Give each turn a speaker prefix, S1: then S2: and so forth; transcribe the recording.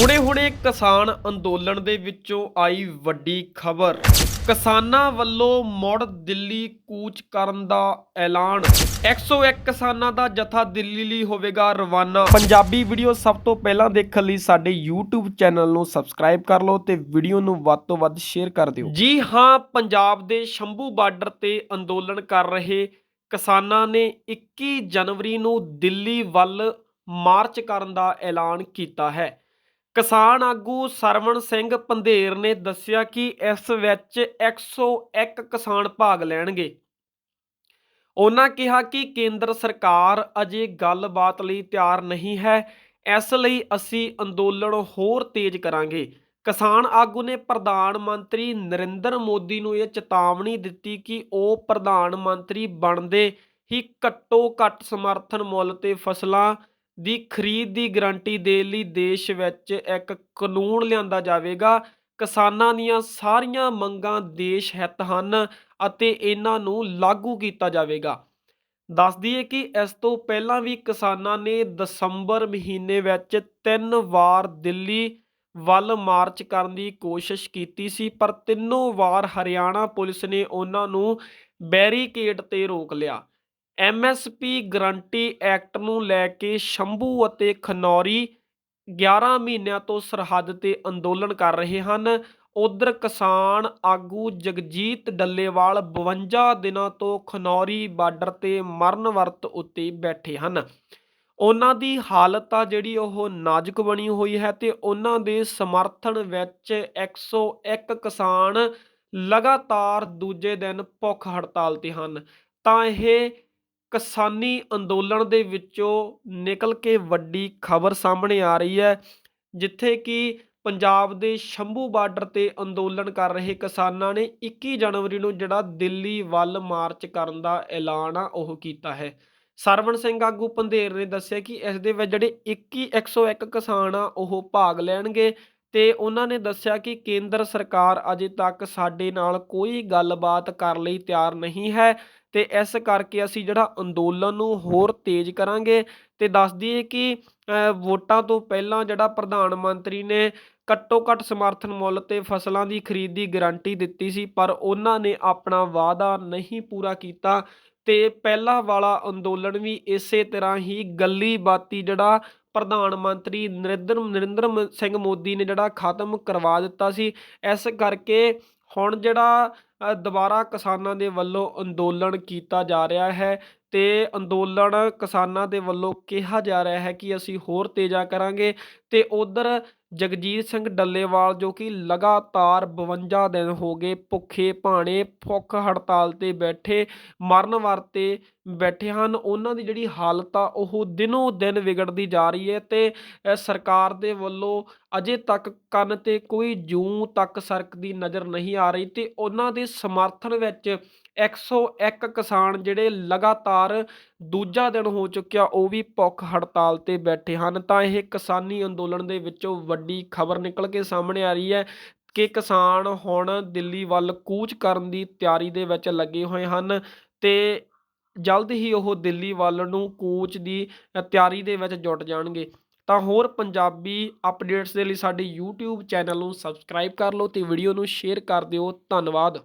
S1: ਹੁਣੇ-ਹੁਣੇ ਕਿਸਾਨ ਅੰਦੋਲਨ ਦੇ ਵਿੱਚੋਂ ਆਈ ਵੱਡੀ ਖਬਰ। ਕਿਸਾਨਾਂ ਵੱਲੋਂ ਮੁੜ ਦਿੱਲੀ ਕੂਚ ਕਰਨ ਦਾ ਐਲਾਨ। 101 ਕਿਸਾਨਾਂ ਦਾ ਜਥਾ ਦਿੱਲੀ ਲਈ ਹੋਵੇਗਾ ਰਵਾਨਾ। ਪੰਜਾਬੀ ਵੀਡੀਓ ਸਭ ਤੋਂ ਪਹਿਲਾਂ ਦੇਖਣ ਲਈ ਸਾਡੇ YouTube ਚੈਨਲ ਨੂੰ ਸਬਸਕ੍ਰਾਈਬ ਕਰ ਲਓ ਤੇ ਵੀਡੀਓ ਨੂੰ ਵੱਧ ਤੋਂ ਵੱਧ ਸ਼ੇਅਰ ਕਰ ਦਿਓ। ਜੀ ਹਾਂ, ਪੰਜਾਬ ਦੇ ਸ਼ੰਭੂ ਬਾਰਡਰ ਤੇ ਅੰਦੋਲਨ ਕਰ ਰਹੇ ਕਿਸਾਨਾਂ ਨੇ 21 ਜਨਵਰੀ ਨੂੰ ਦਿੱਲੀ ਵੱਲ ਮਾਰਚ ਕਰਨ ਦਾ ਐਲਾਨ ਕੀਤਾ ਹੈ। ਕਿਸਾਨ ਆਗੂ ਸਰਵਣ ਸਿੰਘ ਪੰਧੇਰ ਨੇ ਦੱਸਿਆ ਕਿ ਇਸ ਵਿੱਚ 101 ਕਿਸਾਨ ਭਾਗ ਲੈਣਗੇ। ਉਹਨਾਂ ਕਿਹਾ ਕਿ ਕੇਂਦਰ ਸਰਕਾਰ ਅਜੇ ਗੱਲਬਾਤ ਲਈ ਤਿਆਰ ਨਹੀਂ ਹੈ। ਇਸ ਲਈ ਅਸੀਂ ਅੰਦੋਲਨ ਹੋਰ ਤੇਜ਼ ਕਰਾਂਗੇ। ਕਿਸਾਨ ਆਗੂ ਨੇ ਪ੍ਰਧਾਨ ਮੰਤਰੀ ਨਰਿੰਦਰ ਮੋਦੀ ਨੂੰ ਇਹ ਚੇਤਾਵਨੀ ਦਿੱਤੀ ਕਿ ਉਹ ਪ੍ਰਧਾਨ ਮੰਤਰੀ ਬਣਦੇ ਹੀ ਘੱਟੋ ਘੱਟ ਸਮਰਥਨ ਮੁੱਲ ਤੇ ਫਸਲਾਂ ਦੀ ਖਰੀਦ ਦੀ ਗਾਰੰਟੀ ਦੇਣ ਲਈ ਦੇਸ਼ ਵਿੱਚ ਇੱਕ ਕਾਨੂੰਨ ਲਿਆਂਦਾ ਜਾਵੇਗਾ। ਕਿਸਾਨਾਂ ਦੀਆਂ ਸਾਰੀਆਂ ਮੰਗਾਂ ਦੇਸ਼ ਹਿੱਤ ਹਨ ਅਤੇ ਇਹਨਾਂ ਨੂੰ ਲਾਗੂ ਕੀਤਾ ਜਾਵੇਗਾ। ਦੱਸ ਦਈਏ ਕਿ ਇਸ ਤੋਂ ਪਹਿਲਾਂ ਵੀ ਕਿਸਾਨਾਂ ਨੇ ਦਸੰਬਰ ਮਹੀਨੇ ਵਿੱਚ ਤਿੰਨ ਵਾਰ ਦਿੱਲੀ ਵੱਲ ਮਾਰਚ ਕਰਨ ਦੀ ਕੋਸ਼ਿਸ਼ ਕੀਤੀ ਸੀ, ਪਰ ਤਿੰਨੋਂ ਵਾਰ ਹਰਿਆਣਾ ਪੁਲਿਸ ਨੇ ਉਹਨਾਂ ਨੂੰ ਬੈਰੀਕੇਡ ਤੇ ਰੋਕ ਲਿਆ। ਐਮਐਸਪੀ ਗਰੰਟੀ ਐਕਟ ਨੂੰ ਲੈ ਕੇ ਸ਼ੰਭੂ ਅਤੇ ਖਨੌਰੀ 11 ਮਹੀਨਿਆਂ ਤੋਂ ਸਰਹੱਦ ਤੇ ਅੰਦੋਲਨ ਕਰ ਰਹੇ ਹਨ। ਉਧਰ ਕਿਸਾਨ ਆਗੂ ਜਗਜੀਤ ਡੱਲੇਵਾਲ 52 ਦਿਨਾਂ ਤੋਂ ਖਨੌਰੀ ਬਾਰਡਰ ਤੇ ਮਰਨ ਵਰਤ ਉੱਤੇ ਬੈਠੇ ਹਨ। ਉਹਨਾਂ ਦੀ ਹਾਲਤ ਆ ਜਿਹੜੀ ਉਹ ਨਾਜ਼ੁਕ ਬਣੀ ਹੋਈ ਹੈ ਤੇ ਉਹਨਾਂ ਦੇ ਸਮਰਥਨ ਵਿੱਚ 101 ਕਿਸਾਨ ਲਗਾਤਾਰ ਦੂਜੇ ਦਿਨ ਭੁੱਖ ਹੜਤਾਲ ਤੇ ਹਨ। ਤਾਂ ਇਹ ਕਿਸਾਨੀ ਅੰਦੋਲਨ ਦੇ ਵਿੱਚੋਂ ਨਿਕਲ ਕੇ ਵੱਡੀ ਖਬਰ ਸਾਹਮਣੇ ਆ ਰਹੀ ਹੈ, ਜਿੱਥੇ ਕਿ ਪੰਜਾਬ ਦੇ ਸ਼ੰਭੂ ਬਾਰਡਰ ਤੇ ਅੰਦੋਲਨ ਕਰ ਰਹੇ ਕਿਸਾਨਾਂ ਨੇ 21 ਜਨਵਰੀ ਨੂੰ ਜਿਹੜਾ ਦਿੱਲੀ ਵੱਲ ਮਾਰਚ ਕਰਨ ਦਾ ਐਲਾਨ ਆ, ਉਹ ਕੀਤਾ ਹੈ। ਸਰਵਣ ਸਿੰਘ ਆਗੂ ਪੰਧੇਰ ਨੇ ਦੱਸਿਆ ਕਿ ਇਸ ਦੇ ਵਿੱਚ ਜਿਹੜੇ 21 101 ਕਿਸਾਨ ਆ, ਉਹ ਭਾਗ ਲੈਣਗੇ। ਤੇ ਉਹਨਾਂ ਨੇ ਦੱਸਿਆ ਕਿ ਕੇਂਦਰ ਸਰਕਾਰ ਅਜੇ ਤੱਕ ਸਾਡੇ ਨਾਲ ਕੋਈ ਗੱਲਬਾਤ ਕਰਨ ਲਈ ਤਿਆਰ ਨਹੀਂ ਹੈ ਤੇ ਇਸ ਕਰਕੇ ਅਸੀਂ ਜਿਹੜਾ ਅੰਦੋਲਨ ਨੂੰ ਹੋਰ ਤੇਜ਼ ਕਰਾਂਗੇ ਤੇ ਦੱਸ ਦਈਏ ਕਿ ਵੋਟਾਂ ਤੋਂ ਪਹਿਲਾਂ ਜਿਹੜਾ ਪ੍ਰਧਾਨ ਮੰਤਰੀ ਨੇ ਘੱਟੋ ਘੱਟ ਸਮਰਥਨ ਮੁੱਲ ਤੇ ਫਸਲਾਂ ਦੀ ਖਰੀਦ ਦੀ ਗਾਰੰਟੀ ਦਿੱਤੀ ਸੀ, ਪਰ ਉਹਨਾਂ ਨੇ ਆਪਣਾ ਵਾਅਦਾ ਨਹੀਂ ਪੂਰਾ ਕੀਤਾ ਤੇ ਪਹਿਲਾ ਵਾਲਾ ਅੰਦੋਲਨ ਵੀ ਇਸੇ ਤਰ੍ਹਾਂ ਹੀ ਗੱਲੀ ਬਾਤੀ ਜਿਹੜਾ ਪ੍ਰਧਾਨ ਮੰਤਰੀ ਨਰਿੰਦਰ ਨਰਿੰਦਰ ਸਿੰਘ ਮੋਦੀ ਨੇ ਜਿਹੜਾ ਖਤਮ ਕਰਵਾ ਦਿੱਤਾ ਸੀ, ਇਸ ਕਰਕੇ ਹੁਣ ਜਿਹੜਾ ਦੁਬਾਰਾ ਕਿਸਾਨਾਂ ਦੇ ਵੱਲੋਂ ਅੰਦੋਲਨ ਕੀਤਾ ਜਾ ਰਿਹਾ ਹੈ। ਤੇ ਅੰਦੋਲਨ ਕਿਸਾਨਾਂ ਦੇ ਵੱਲੋਂ ਕਿਹਾ ਜਾ ਰਿਹਾ ਹੈ ਕਿ ਅਸੀਂ ਹੋਰ ਤੇਜ਼ਾ ਕਰਾਂਗੇ। ਤੇ ਉਧਰ ਜਗਜੀਤ ਸਿੰਘ ਡੱਲੇਵਾਲ ਜੋ ਕਿ ਲਗਾਤਾਰ 52 ਦਿਨ ਹੋ ਗਏ ਭੁੱਖੇ ਭਾਣੇ, ਭੁੱਖ ਹੜਤਾਲ ਤੇ ਬੈਠੇ, ਮਰਨ ਵਰਤੇ ਬੈਠੇ ਹਨ। ਉਹਨਾਂ ਦੀ ਜਿਹੜੀ ਹਾਲਤ ਆ, ਉਹ ਦਿਨੋਂ ਦਿਨ ਵਿਗੜਦੀ ਜਾ ਰਹੀ ਹੈ ਤੇ ਸਰਕਾਰ ਦੇ ਵੱਲੋਂ ਅਜੇ ਤੱਕ ਕੰਨ ਤੇ ਕੋਈ ਜੂੰ ਤੱਕ ਸਰਕਦੀ ਨਜ਼ਰ ਨਹੀਂ ਆ ਰਹੀ ਤੇ ਉਹਨਾਂ ਦੇ ਸਮਰਥਨ ਵਿੱਚ 101 ਕਿਸਾਨ ਜਿਹੜੇ ਲਗਾਤਾਰ ਦੂਜਾ ਦਿਨ ਹੋ ਚੁੱਕਿਆ, ਉਹ ਵੀ ਭੁੱਖ ਹੜਤਾਲ ਤੇ ਬੈਠੇ ਹਨ। ਤਾਂ ਇਹ ਕਿਸਾਨੀ ਅੰਦੋਲਨ ਦੇ ਵਿੱਚੋਂ ਵੱਡੀ ਖਬਰ ਨਿਕਲ ਕੇ ਸਾਹਮਣੇ ਆ ਰਹੀ ਹੈ ਕਿ ਕਿਸਾਨ ਹੁਣ ਦਿੱਲੀ ਵੱਲ ਕੂਚ ਕਰਨ ਦੀ ਤਿਆਰੀ ਦੇ ਵਿੱਚ ਲੱਗੇ ਹੋਏ ਹਨ ਤੇ ਜਲਦ ਹੀ ਉਹ ਦਿੱਲੀ ਵੱਲ ਨੂੰ ਕੂਚ ਦੀ ਤਿਆਰੀ ਦੇ ਵਿੱਚ ਜੁਟ ਜਾਣਗੇ। ਤਾਂ ਹੋਰ ਪੰਜਾਬੀ ਅਪਡੇਟਸ ਦੇ ਲਈ ਸਾਡੇ YouTube ਚੈਨਲ ਨੂੰ ਸਬਸਕ੍ਰਾਈਬ ਕਰ ਲਓ ਤੇ ਵੀਡੀਓ ਨੂੰ ਸ਼ੇਅਰ ਕਰ ਦਿਓ। ਧੰਨਵਾਦ।